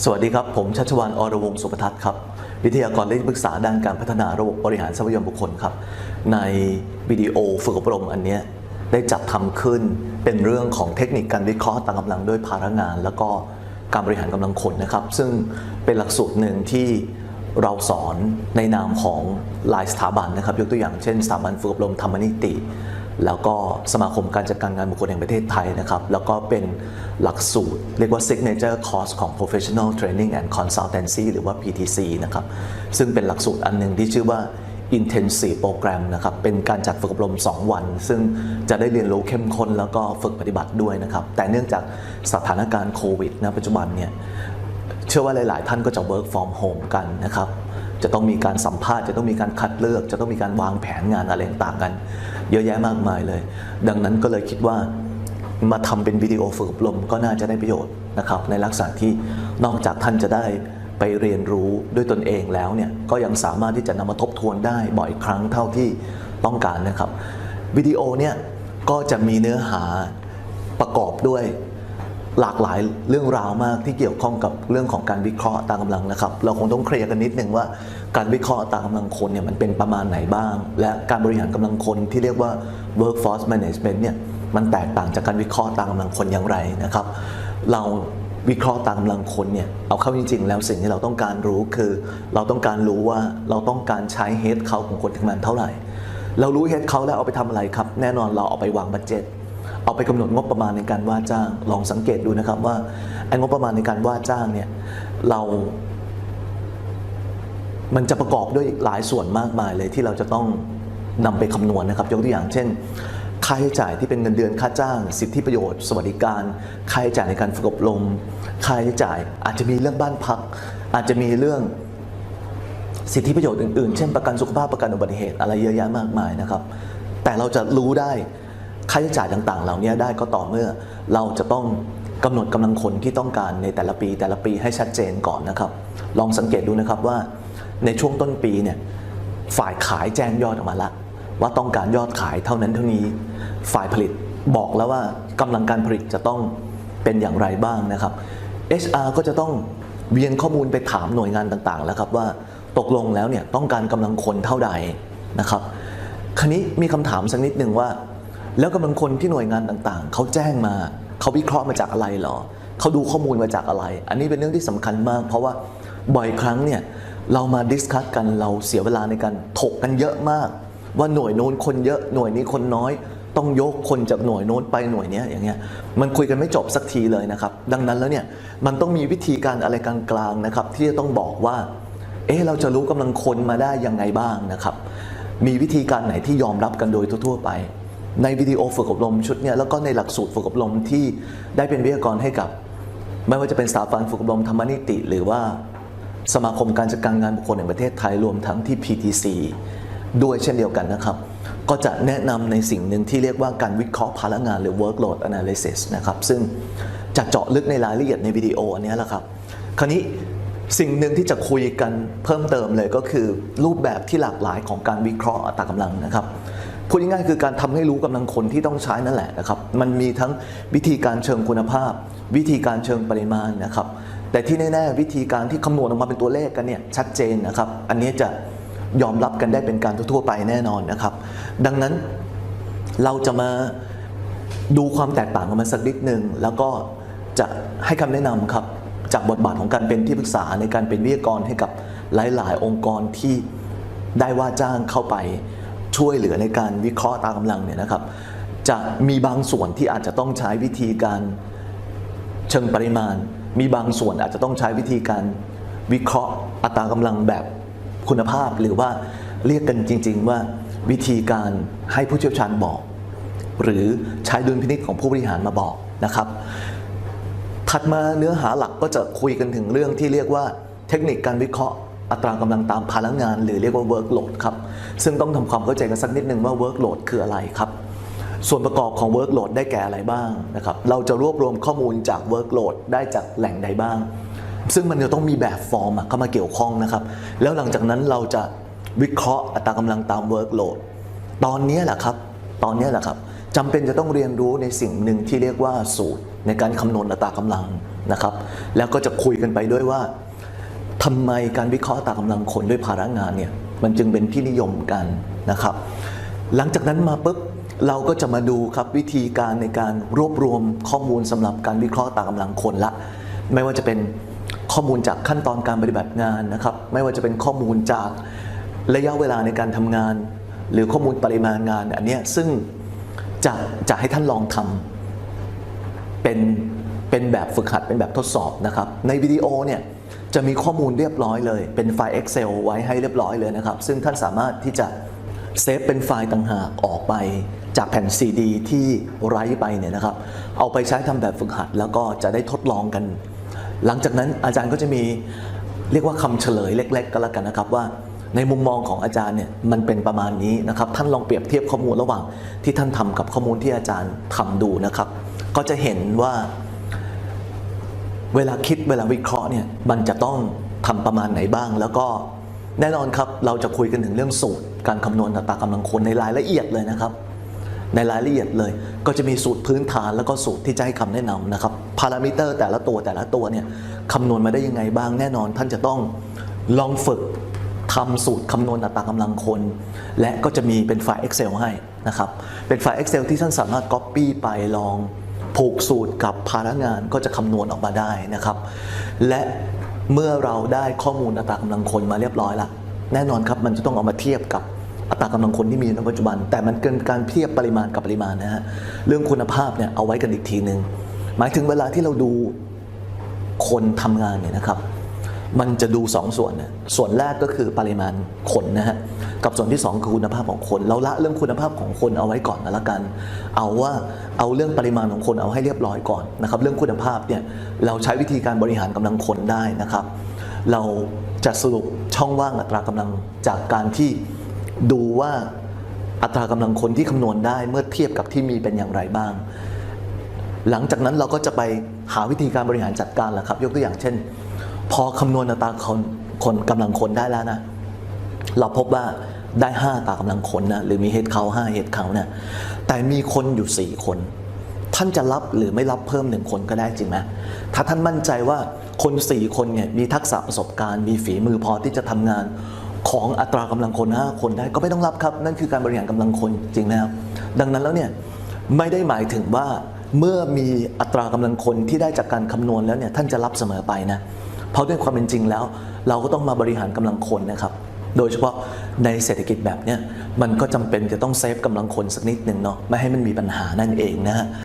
สวัสดีครับ ผมชัชวานอรวงสุปทัศน์ครับ วิทยากรและที่ปรึกษาด้านการพัฒนาระบบบริหารทรัพยากรบุคคลครับ ในวิดีโอฝึกอบรมอันนี้ได้จัดทำขึ้นเป็นเรื่องของเทคนิคการวิเคราะห์ต่างกำลังด้วยพลังงาน แล้วก็การบริหารกำลังคนนะครับ ซึ่งเป็นหลักสูตรหนึ่งที่เราสอนในนามของหลายสถาบันนะครับ ยกตัวอย่างเช่น สถาบันฝึกอบรมธรรมนิติ แล้วก็สมาคมการจัดการงานบุคคลแห่งประเทศไทยนะครับ แล้วก็เป็นหลักสูตร เรียกว่า signature course ของ professional training and consultancy หรือว่า PTC นะครับ ซึ่งเป็นหลักสูตรอันหนึ่งที่ชื่อว่า intensive program นะครับ เป็นการจัดฝึกอบรม 2 วัน ซึ่งจะได้เรียนรู้เข้มข้นแล้วก็ฝึกปฏิบัติด้วยนะครับ แต่เนื่องจากสถานการณ์โควิดณปัจจุบันเนี่ย เชื่อว่าหลาย ๆ ท่านก็จะ work from home กันนะครับ จะต้องมีการสัมภาษณ์ จะต้องมีการคัดเลือก จะต้องมีการวางแผนงานอะไรต่างกัน เยอะแยะมากมายเลย ดังนั้นก็เลยคิดว่ามาทำเป็นวิดีโอฝึกอบรมก็น่าจะได้ประโยชน์นะครับ ในลักษณะที่นอกจากท่านจะได้ไปเรียนรู้ด้วยตนเองแล้วเนี่ยก็ยังสามารถที่จะนำมาทบทวนได้บ่อยครั้งเท่าที่ต้องการนะครับวิดีโอเนี่ยก็จะมีเนื้อหาประกอบด้วย หลากหลายเรื่องราวมากที่เกี่ยวข้องกับเรื่องของการวิเคราะห์ตามกำลังนะครับ เราคงต้องเคลียร์กันนิดนึงว่าการวิเคราะห์ตามกำลังคนเนี่ยมันเป็นประมาณไหนบ้าง และการบริหารกำลังคนที่เรียกว่า workforce management เนี่ยมันแตกต่างจากการวิเคราะห์ตามกำลังคนอย่างไรนะครับ เราวิเคราะห์ตามกำลังคนเนี่ยเอาเข้าจริง ๆ แล้วสิ่งที่เราต้องการรู้คือ เราต้องการรู้ว่าเราต้องการใช้ head count ของคนทำงานเท่าไหร่ เรารู้ head count แล้วเอาไปทำอะไรครับ แน่นอนเราเอาไปวางบัตเจ็ต เอาไปกำหนดงบประมาณในการว่าจ้าง ลองสังเกตดูนะครับว่าไอ้งบประมาณในการว่าจ้างเนี่ยเรา มันจะประกอบด้วยหลายส่วนมากมายเลยที่เราจะต้องนำไปคำนวณนะครับ ยกตัวอย่างเช่น ค่าใช้จ่ายที่เป็นเงินเดือนค่าจ้าง สิทธิประโยชน์ สวัสดิการ ค่าใช้จ่ายในการฝึกอบรมค่าใช้จ่าย อาจจะมีเรื่องบ้านพัก อาจจะมีเรื่องสิทธิประโยชน์อื่นๆ เช่นประกันสุขภาพประกันอุบัติเหตุอะไรเยอะแยะมากมายนะครับ แต่เราจะรู้ได้ ค่าใช้จ่ายต่างๆ เหล่านี้ได้ก็ต่อเมื่อเราจะต้องกำหนดกำลังคนที่ต้องการในแต่ละปีแต่ละปีให้ชัดเจนก่อนนะครับ ลองสังเกตดูนะครับว่าในช่วงต้นปีเนี่ยฝ่ายขายแจ้งยอดออกมาละ ว่าต้องการยอดขายเท่านั้นเท่านี้ ฝ่ายผลิตบอกแล้วว่ากำลังการผลิตจะต้องเป็นอย่างไรบ้างนะครับ HR ก็จะต้องเวียนข้อมูลไปถามหน่วยงานต่างๆ แล้วครับว่าตกลงแล้วเนี่ยต้องการกำลังคนเท่าใดนะครับ คราวนี้มีคำถามสักนิดหนึ่งว่า แล้วกำลังคนที่หน่วยงานต่างๆ เขาแจ้งมา เขาวิเคราะห์มาจากอะไรหรอ เขาดูข้อมูลมาจากอะไร อันนี้เป็นเรื่องที่สำคัญมาก เพราะว่าบ่อยครั้งเนี่ยเรามาดิสคัสกันเราเสียเวลาในการถกกันเยอะมาก ว่าหน่วยโน้นคนเยอะหน่วยนี้คนน้อย ต้องยกคนจากหน่วยโน้นไปหน่วยนี้อย่างเงี้ยมันคุยกันไม่จบสักทีเลยนะครับดังนั้นแล้วเนี่ยมันต้องมีวิธีการอะไรกลางๆนะครับที่จะต้องบอกว่าเอ๊ะเราจะรู้กำลังคนมาได้ยังไงบ้างนะครับมีวิธีการไหนที่ยอมรับกันโดยทั่วๆไป ในวิดีโอฝึกอบรมชุดเนี้ยแล้วก็ในหลักสูตรฝึกอบรมที่ได้เป็นวิทยากรให้กับ ไม่ว่าจะเป็นสถาบันฝึกอบรมธรรมนิติ หรือว่าสมาคมการจัดการงานบุคคลแห่งประเทศไทยรวมทั้งที่ PTC ด้วยเช่นเดียวกันนะครับ ก็จะแนะนำในสิ่งหนึ่งที่เรียกว่าการวิเคราะห์พลังงานหรือ workload analysis นะครับ ซึ่งจะเจาะลึกในรายละเอียดในวิดีโออันนี้แหละครับ คราวนี้สิ่งหนึ่งที่จะคุยกันเพิ่มเติมเลยก็คือรูปแบบที่หลากหลายของการวิเคราะห์อัตรากำลังนะครับ พูดง่ายๆคือการทำให้รู้กำลังคนที่ต้องใช้นั่นแหละนะครับ มันมีทั้งวิธีการเชิงคุณภาพ วิธีการเชิงปริมาณนะครับ แต่ที่แน่ๆวิธีการที่คำนวณออกมาเป็นตัวเลขกันเนี่ยชัดเจนนะครับ อันนี้จะยอมรับกันได้เป็นการทั่วๆไปแน่นอนนะครับ ดังนั้นเราจะมาดูความแตกต่างกันมาสักนิดหนึ่งแล้วก็จะให้คำแนะนำครับจากบทบาทของการเป็นที่ปรึกษาในการเป็นวิทยากรให้กับหลาย ๆ องค์กรที่ได้ว่าจ้างเข้าไป ช่วยเหลือในการวิเคราะห์ตามกำลังเนี่ยนะครับ จะมีบางส่วนที่อาจจะต้องใช้วิธีการเชิงปริมาณ มีบางส่วนอาจจะต้องใช้วิธีการวิเคราะห์อัตรากำลังแบบคุณภาพ หรือว่าเรียกกันจริง ๆ ว่าวิธีการให้ผู้เชี่ยวชาญบอก หรือใช้ดุลพินิจของผู้บริหารมาบอกนะครับ ถัดมาเนื้อหาหลักก็จะคุยกันถึงเรื่องที่เรียกว่าเทคนิคการวิเคราะห์ อัตรากำลังตามพลังงาน หรือเรียกว่า workload ครับ ซึ่งต้องทำความเข้าใจกันสักนิดนึงว่า workload คืออะไรครับ ส่วนประกอบของ workload ได้แก่อะไรบ้างนะครับ เราจะรวบรวมข้อมูลจาก workload ได้จากแหล่งใดบ้าง ซึ่งมันจะต้องมีแบบฟอร์มเข้ามาเกี่ยวข้องนะครับ แล้วหลังจากนั้นเราจะวิเคราะห์อัตรากำลังตาม workload ตอนนี้แหละครับ ตอนนี้แหละครับจำเป็นจะต้องเรียนรู้ในสิ่งหนึ่งที่เรียกว่าสูตรในการคำนวณอัตรากำลังนะครับ แล้วก็จะคุยกันไปด้วยว่า ทำไมการวิเคราะห์ตามกำลังคนด้วยภาระงานเนี่ยมันจึงเป็นที่นิยมกันนะครับ หลังจากนั้นมาปุ๊บเราก็จะมาดูครับวิธีการในการรวบรวมข้อมูลสำหรับการวิเคราะห์ตามกำลังคนละ ไม่ว่าจะเป็นข้อมูลจากขั้นตอนการปฏิบัติงานนะครับ ไม่ว่าจะเป็นข้อมูลจากระยะเวลาในการทำงาน หรือข้อมูลปริมาณงานอันเนี้ยซึ่งจะจะให้ท่านลองทำเป็นเป็นแบบฝึกหัดเป็นแบบทดสอบนะครับ ในวิดีโอเนี่ย จะมีข้อมูลเรียบร้อยเลย เป็นไฟล์ Excel ไว้ให้เรียบร้อยเลยนะครับ ซึ่งท่านสามารถที่จะเซฟเป็นไฟล์ต่างหากออกไปจากแผ่นซีดีที่ไร้ไปเนี่ยนะครับ เอาไปใช้ทำแบบฝึกหัด แล้วก็จะได้ทดลองกัน หลังจากนั้นอาจารย์ก็จะมีเรียกว่าคำเฉลยเล็ก ๆ ก็แล้วกันนะครับว่าในมุมมองของอาจารย์เนี่ยมันเป็นประมาณนี้นะครับ ท่านลองเปรียบเทียบข้อมูลระหว่างที่ท่านทำกับข้อมูลที่อาจารย์ทำดูนะครับ ก็จะเห็นว่า เวลาคิดเวลาวิเคราะห์เนี่ยมันจะต้องทำประมาณไหนบ้าง แล้วก็แน่นอนครับเราจะคุยกันถึงเรื่องสูตร การคำนวณอัตรากำลังคนในรายละเอียดเลยนะครับ ในรายละเอียดเลย ก็จะมีสูตรพื้นฐานแล้วก็สูตรที่จะให้คำแนะนำนะครับพารามิเตอร์แต่ละตัวแต่ละตัวเนี่ยคำนวณมาได้ยังไงบ้างแน่นอน ท่านจะต้องลองฝึกทำสูตรคำนวณอัตรากำลังคน และก็จะมีเป็นไฟล์ Excel ให้นะครับ เป็นไฟล์ Excel ที่ท่านสามารถ Copy ไปลอง ผูกสูตรกับพนักงานก็จะคำนวณออกมาได้นะครับ และเมื่อเราได้ข้อมูลอัตรากำลังคนมาเรียบร้อยละแน่นอนครับมันจะต้องเอามาเทียบกับอัตรากำลังคนที่มีในปัจจุบัน แต่มันเกินการเทียบปริมาณกับปริมาณนะฮะเรื่องคุณภาพเนี่ยเอาไว้กันอีกทีหนึ่งหมายถึงเวลาที่เราดูคนทำงานเนี่ยนะครับ มันจะดูสองส่วนนะส่วนแรกก็คือปริมาณคนนะฮะ กับส่วนที่สองคือคุณภาพของคน เราละเรื่องคุณภาพของคนเอาไว้ก่อนนะละกัน เอาว่าเอาเรื่องปริมาณของคนเอาให้เรียบร้อยก่อนนะครับ เรื่องคุณภาพเนี่ยเราใช้วิธีการบริหารกำลังคนได้นะครับ เราจะสรุปช่องว่างอัตรากำลังจากการที่ดูว่าอัตรากำลังคนที่คำนวณได้เมื่อเทียบกับที่มีเป็นอย่างไรบ้าง หลังจากนั้นเราก็จะไปหาวิธีการบริหารจัดการแหละครับ ยกตัวอย่างเช่น พอคำนวณอัตราคนคนกำลังคนได้แล้วนะ เราพบว่าได้ 5 ตากำลังคนนะหรือมีเฮดเขาห้าเฮดเขาเนี่ยแต่มีคนอยู่ 4 คน ท่านจะรับหรือไม่รับเพิ่มหนึ่งคนก็ได้จริงไหมถ้าท่านมั่นใจว่าคน 4 คนเนี่ยมีทักษะประสบการณ์ มีฝีมือพอที่จะทำงานของอัตรากำลังคน 5 คนได้ก็ไม่ต้องรับครับ นั่นคือการบริหารกำลังคนจริงนะครับ ดังนั้นแล้วเนี่ยไม่ได้หมายถึงว่าเมื่อมีอัตรากำลังคนที่ได้จากการคำนวณแล้วเนี่ยท่านจะรับเสมอไปนะเพราะด้วยความเป็นจริงแล้ว เราก็ต้องมาบริหารกำลังคนนะครับ โดยเฉพาะในเศรษฐกิจแบบนี้มันก็จำเป็นจะต้องเซฟกำลังคนสักนิดหนึ่งเนาะไม่ให้มันมีปัญหานั่นเองนะฮะ